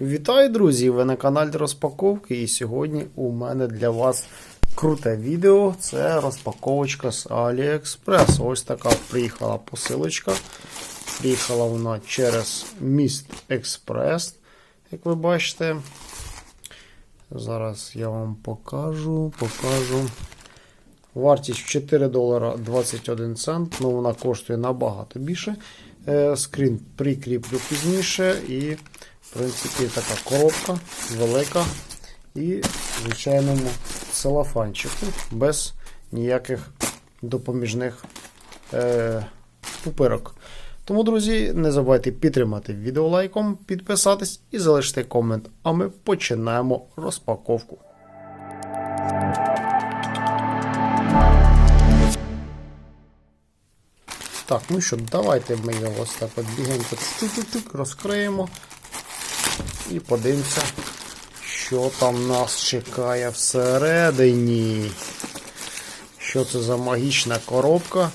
Вітаю, друзі! Ви на каналі Розпаковки. І сьогодні у мене для вас круте відео. Це розпаковочка з AliExpress. Ось така приїхала посилочка. Приїхала вона через міст Експрес, як ви бачите. Зараз я вам покажу, покажу. Вартість 4 долара 21 цент, ну вона коштує набагато більше. Е, Скрін прикріплю пізніше. І, в принципі, така коробка велика. І в звичайному целофанчику без ніяких допоміжних е, пупирок. Тому, друзі, не забувайте підтримати відео лайком, підписатись і залишити комент. А ми починаємо розпаковку. Так, ну що, давайте ми його ось так от бігенько розкриємо і подивимося, що там нас чекає всередині. Що це за магічна коробка?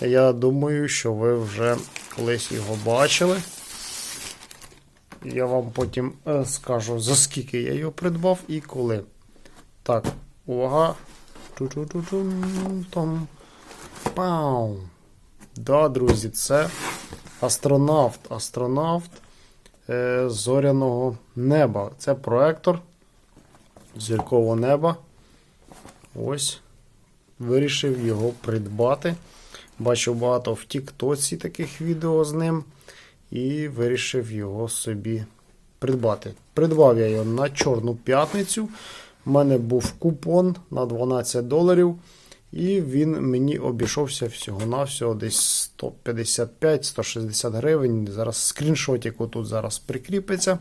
Я думаю, що ви вже колись його бачили. Я вам потім е, скажу, за скільки я його придбав і коли. Так, увага. Ту-ту-ту-тум, Пау. Да, друзі, це астронавт. Астронавт зоряного неба. Це проектор зіркового неба. Ось. Вирішив його придбати. Бачив багато в Тіктоці таких відео з ним. І вирішив його собі придбати. Придбав я його на Чорну п'ятницю. У мене був купон на 12 доларів. І він мені обійшовся всього-навсього десь 155-160 гривень. Зараз скріншотик отут зараз прикріпиться.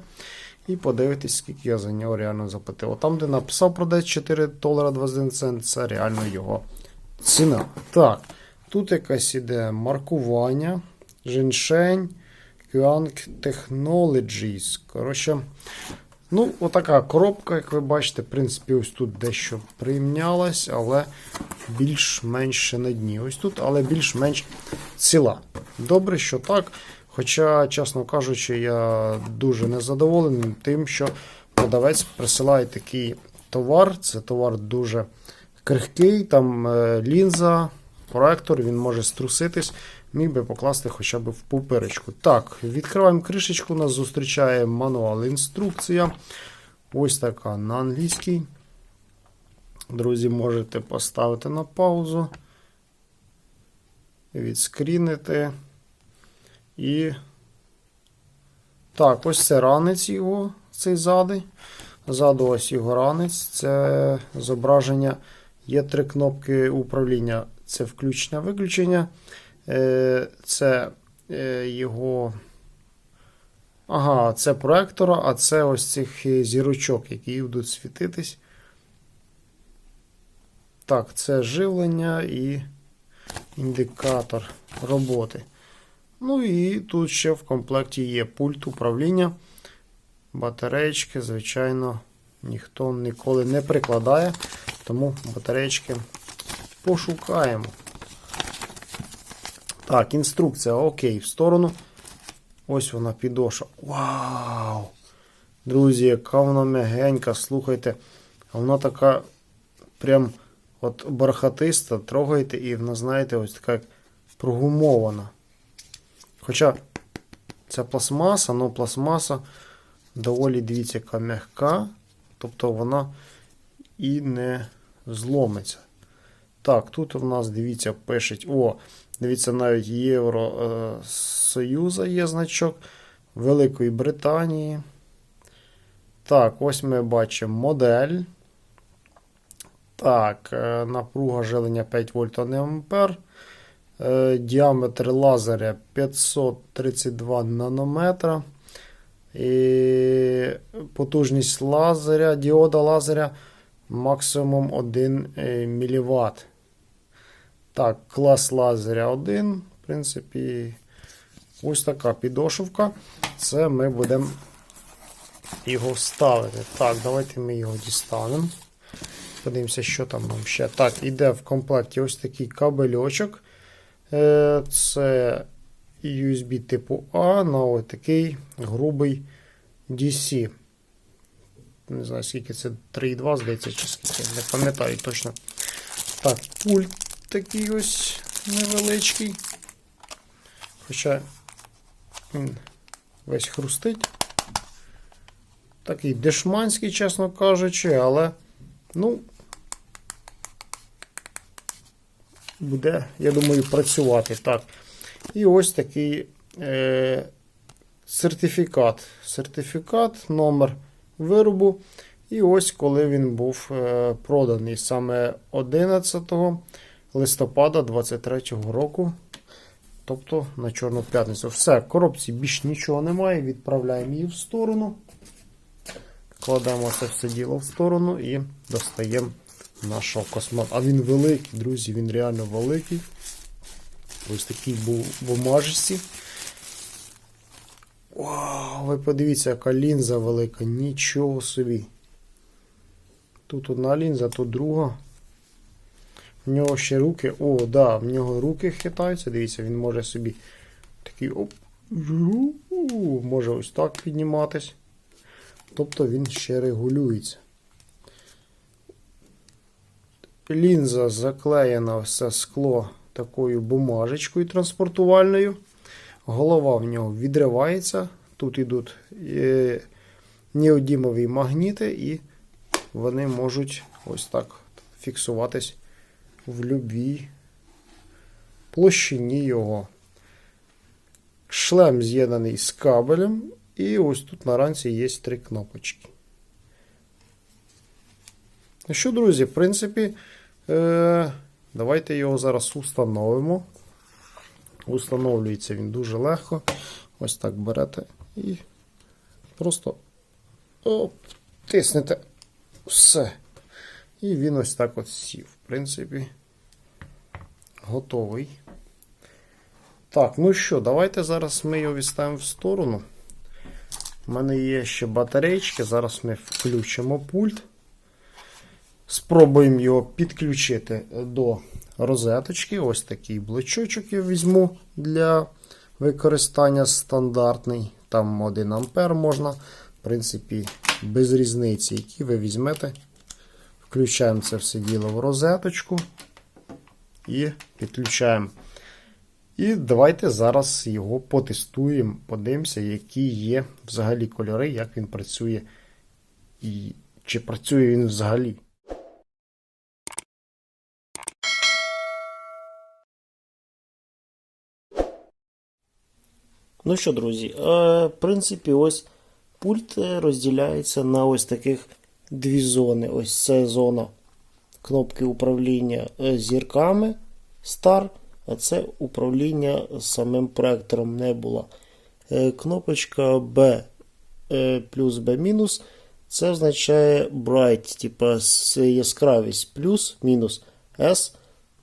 І подивитись, скільки я за нього реально заплатив. Там, де написав продать 4 долара 21 цент, це реально його ціна. Так, тут якась іде маркування, женьшень, Qang Technologies. Коротше, Ну, отака коробка, як ви бачите, в принципі, ось тут дещо приймнялась, але більш-менш на дні. Ось тут, але більш-менш ціла. Добре, що так. Хоча, чесно кажучи, я дуже незадоволений тим, що продавець присилає такий товар. Це товар дуже крихкий, там е, лінза, проектор, він може струситись. Міг би покласти хоча б в пуперечку. Так, відкриваємо кришечку, нас зустрічає мануал інструкція. Ось така на англійській. Друзі, можете поставити на паузу, відскрінити. І. Так, ось це ранець його, цей зади. Ззаду ось його ранець. Це зображення. Є три кнопки управління. Це включення-виключення. Це його. Ага, це проектора, а це ось цих зірочок, які будуть світитись. Так, це живлення і індикатор роботи. Ну і тут ще в комплекті є пульт управління. Батареєчки, звичайно, ніхто ніколи не прикладає, тому батареєчки пошукаємо. Так, інструкція, окей, в сторону. Ось вона підошва. Вау! Друзі, яка вона м'ягенька, слухайте. Вона така прям от бархатиста, трогаєте, і вона, знаєте, ось така як прогумована. Хоча ця пластмаса, ну пластмаса доволі, дивіться, яка м'яка. Тобто вона і не зломиться. Так, тут у нас, дивіться, пишуть. О, Дивіться, навіть Євросоюза є значок Великої Британії. Так, ось ми бачимо модель. Так, е, напруга жилення 5 вольт ампер. Діаметр лазеря 532 нанометра. І потужність лазеря, діода лазеря максимум 1 мВт. Так, клас лазеря 1. В принципі, ось така підошивка. Це ми будемо його вставити. Так, давайте ми його дістанемо. Подивимося, що там нам ще. Так, іде в комплекті ось такий кабельочок. Е, це USB типу А на ось такий грубий DC. не знаю, скільки це 3,2, здається, чи скільки, не пам'ятаю точно. Так, пульт такий ось невеличкий. Хоча він весь хрустить. Такий дешманський, чесно кажучи, але, ну, буде, я думаю, працювати. Так. І ось такий е, сертифікат. Сертифікат, номер виробу. І ось коли він був е, проданий саме 11 листопада 23 року. Тобто на Чорну п'ятницю. Все, коробці більш нічого немає. Відправляємо її в сторону. Кладемо це все діло в сторону і достаємо нашого космонавта. А він великий, друзі, він реально великий. Ось такий був бумажці. Вау, ви подивіться, яка лінза велика, нічого собі. Тут одна лінза, тут друга. В нього ще руки. О, да, в нього руки хитаються. Дивіться, він може собі такий оп. Може ось так підніматись. Тобто він ще регулюється. Лінза заклеєна все скло такою бумажечкою транспортувальною. Голова в нього відривається. Тут йдуть е, неодімові магніти, і вони можуть ось так фіксуватись в любій площині його. Шлем з'єднаний з кабелем, і ось тут на ранці є три кнопочки. Ну що, друзі, в принципі, е, давайте його зараз установимо. Установлюється він дуже легко. Ось так берете і просто оп, тиснете все. І він ось так от сів. Принципі, готовий. Так, ну що, давайте зараз ми його відставимо в сторону. У мене є ще батарейки. Зараз ми включимо пульт. Спробуємо його підключити до розеточки. Ось такий блочочок я візьму для використання стандартний. Там 1 А можна. В принципі, без різниці, які ви візьмете. Включаємо це все діло в розеточку і підключаємо. І давайте зараз його потестуємо, подивимося, які є взагалі кольори, як він працює, і чи працює він взагалі. Ну що, друзі, е, в принципі, ось пульт е, розділяється на ось таких дві зони. Ось це зона кнопки управління е, зірками Star, а це управління самим проектором Nebula. Е, Кнопочка B е, плюс B мінус. Це означає bright, типа яскравість плюс мінус S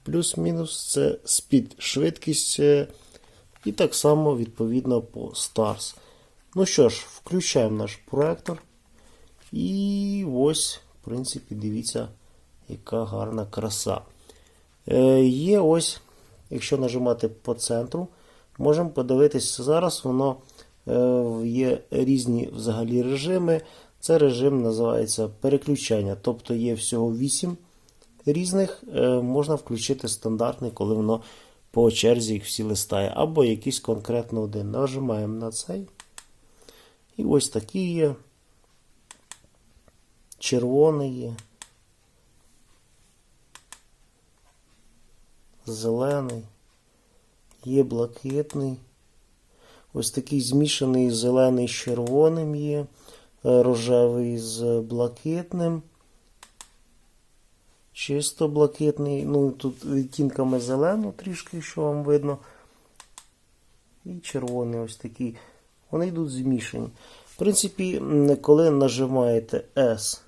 плюс-мінус це speed, швидкість. і так само відповідно по Stars. Ну що ж, включаємо наш проектор. І ось, в принципі, дивіться, яка гарна краса. Е, є ось, якщо нажимати по центру, можемо подивитися зараз, воно е, є різні взагалі режими. Це режим називається переключання. Тобто є всього 8 різних. Е, можна включити стандартний, коли воно по черзі їх всі листає, або якийсь конкретно один. Нажимаємо на цей. І ось такі є. Червоний. Зелений. Є блакитний. Ось такий змішаний зелений з червоним є. е, Рожевий з блакитним. Чисто блакитний. Ну, тут відтінками зелено трішки, що вам видно. І червоний ось такий. Вони йдуть змішані. В принципі, коли нажимаєте S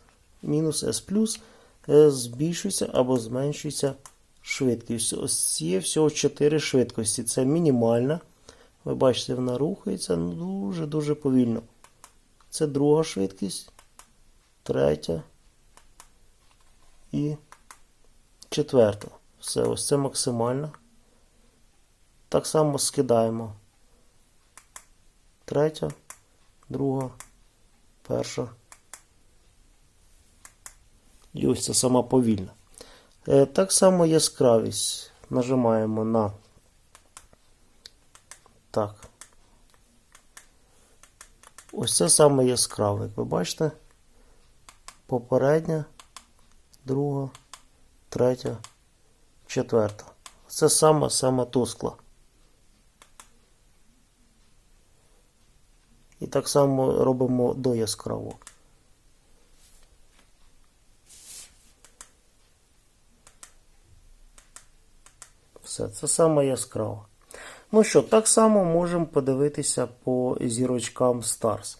мінус S плюс, е, збільшується або зменшується швидкість. Ось є всього 4 швидкості. Це мінімальна. Ви бачите, вона рухається дуже-дуже повільно. Це друга швидкість, третя і четверта. Все, ось це максимальна. Так само скидаємо. Третя, друга, перша І ось це сама повільна. Е, Так само яскравість. Нажимаємо на. Так. Ось це саме яскраве. Як ви бачите? Попередня, друга, третя, четверта. Це саме саме тускла. І так само робимо до яскравого. Все, це саме яскраво. Ну що, так само можемо подивитися по зірочкам Stars.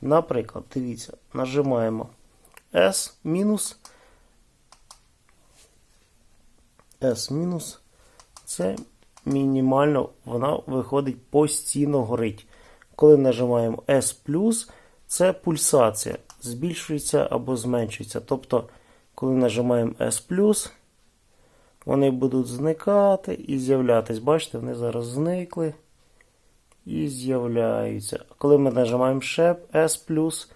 Наприклад, дивіться, нажимаємо S мінус. S мінус. Це мінімально вона виходить постійно горить. Коли нажимаємо S, це пульсація. Збільшується або зменшується. Тобто, коли нажимаємо S, вони будуть зникати і з'являтись. Бачите, вони зараз зникли і з'являються. Коли ми нажимаємо ще S,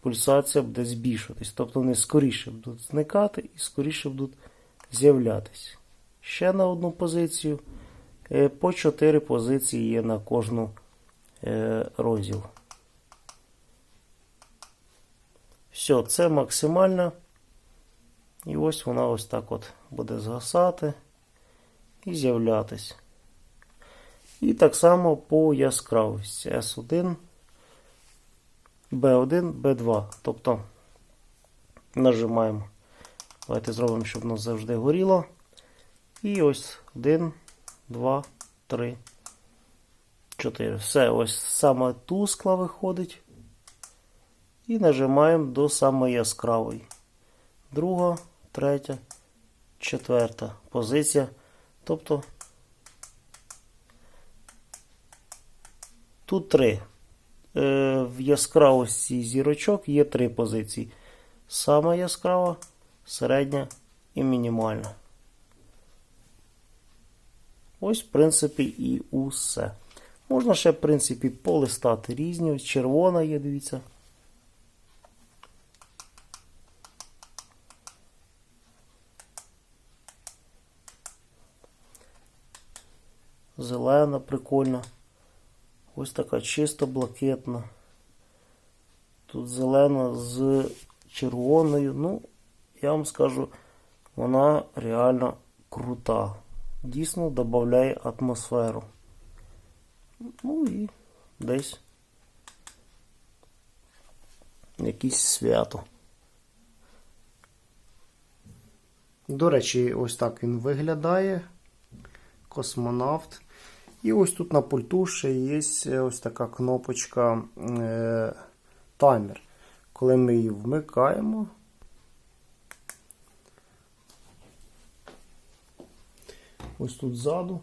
пульсація буде збільшуватись. Тобто вони скоріше будуть зникати і скоріше будуть з'являтись. Ще на одну позицію. Е, По 4 позиції є на кожну е, розділ. Все, це максимально. І ось вона ось так от буде згасати і з'являтись. І так само по яскравості S1, B1, B2. Тобто нажимаємо. Давайте зробимо, щоб воно завжди горіло. І ось 1, 2, 3, 4. Все, ось саме тускла виходить. І нажимаємо до самої яскравої. Друга, третя, четверта позиція. Тобто тут три. Е, в яскравості зірочок є три позиції. Сама яскрава, середня і мінімальна. Ось, в принципі, і усе. Можна ще, в принципі, полистати різні. Червона є, дивіться. Зелена, прикольна. Ось така чисто блакитна. Тут зелена з червоною. Ну, я вам скажу, вона реально крута. Дійсно додає атмосферу. Ну і десь якесь свято. До речі, ось так він виглядає. Космонавт. І ось тут на пульту ще є ось така кнопочка е, таймер. Коли ми її вмикаємо, ось тут ззаду,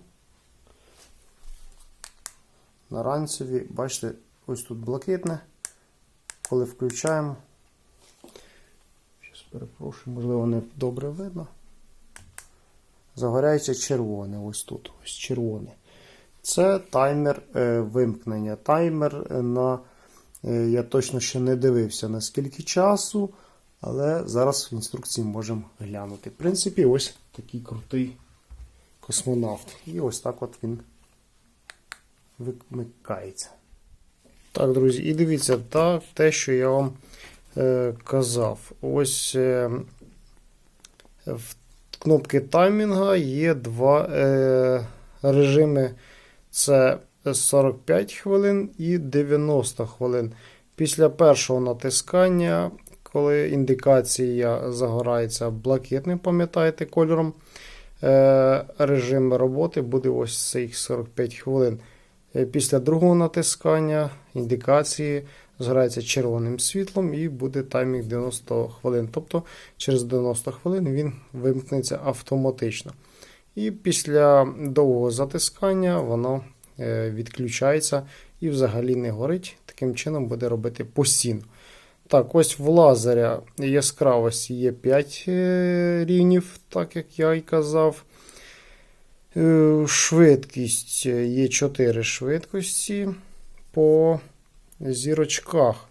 на ранцеві, бачите, ось тут блакитне. Коли включаємо, Щас перепрошую, можливо, не добре видно. Загоряється червоне, ось тут, ось червоне. Це таймер е, вимкнення. Таймер е, на. е, я точно ще не дивився на скільки часу, але зараз в інструкції можемо глянути. В принципі, ось такий крутий космонавт. І ось так от він вимикається. Так, друзі, і дивіться, так, те, що я вам е, казав. Ось е, в кнопки таймінга є два е, режими. Це 45 хвилин і 90 хвилин. Після першого натискання, коли індикація загорається блакитним, пам'ятаєте, кольором, е, режим роботи буде ось цих 45 хвилин. Е, Після другого натискання індикації згорається червоним світлом і буде таймінг 90 хвилин. Тобто через 90 хвилин він вимкнеться автоматично. І після довгого затискання воно е, відключається і взагалі не горить. Таким чином буде робити постійно. Так, ось в лазеря яскравості є 5 е, рівнів, так як я і казав. Е, Швидкість є 4 швидкості по зірочках.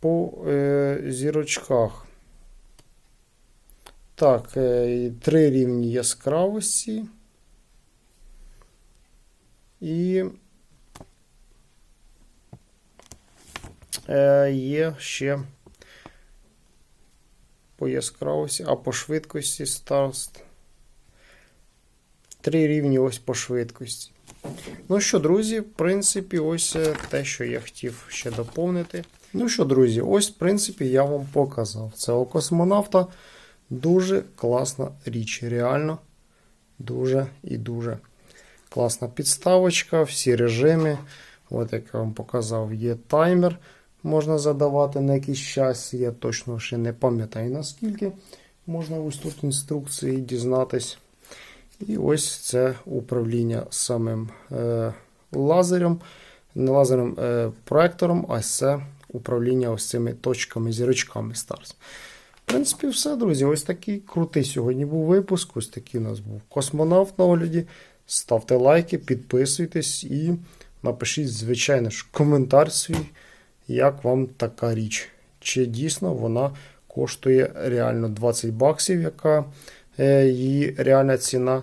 По е, зірочках. Так, е, три рівні яскравості. І е, є ще по яскравості, а по швидкості старост. Три рівні ось по швидкості. Ну що, друзі, в принципі, ось е, те, що я хотів ще доповнити. Ну що, друзі, ось, в принципі, я вам показав. Це у космонавта дуже класна річ. Реально дуже і дуже класна підставочка, всі режими. От як я вам показав, є таймер. Можна задавати на якийсь час. Я точно ще не пам'ятаю наскільки. Можна ось тут інструкції дізнатись. І ось це управління самим е, лазером, не лазером е, проектором, а це управління ось цими точками, зірочками Stars. В принципі, все, друзі. Ось такий крутий сьогодні був випуск. Ось такий у нас був космонавт на огляді. Ставте лайки, підписуйтесь і напишіть, звичайно ж, коментар свій, як вам така річ. Чи дійсно вона коштує реально 20 баксів, яка е, її реальна ціна.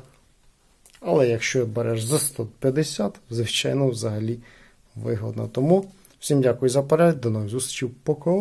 Але якщо береш за 150, звичайно, взагалі вигодно. Тому всім дякую за перегляд, до нових зустрічей. Пока!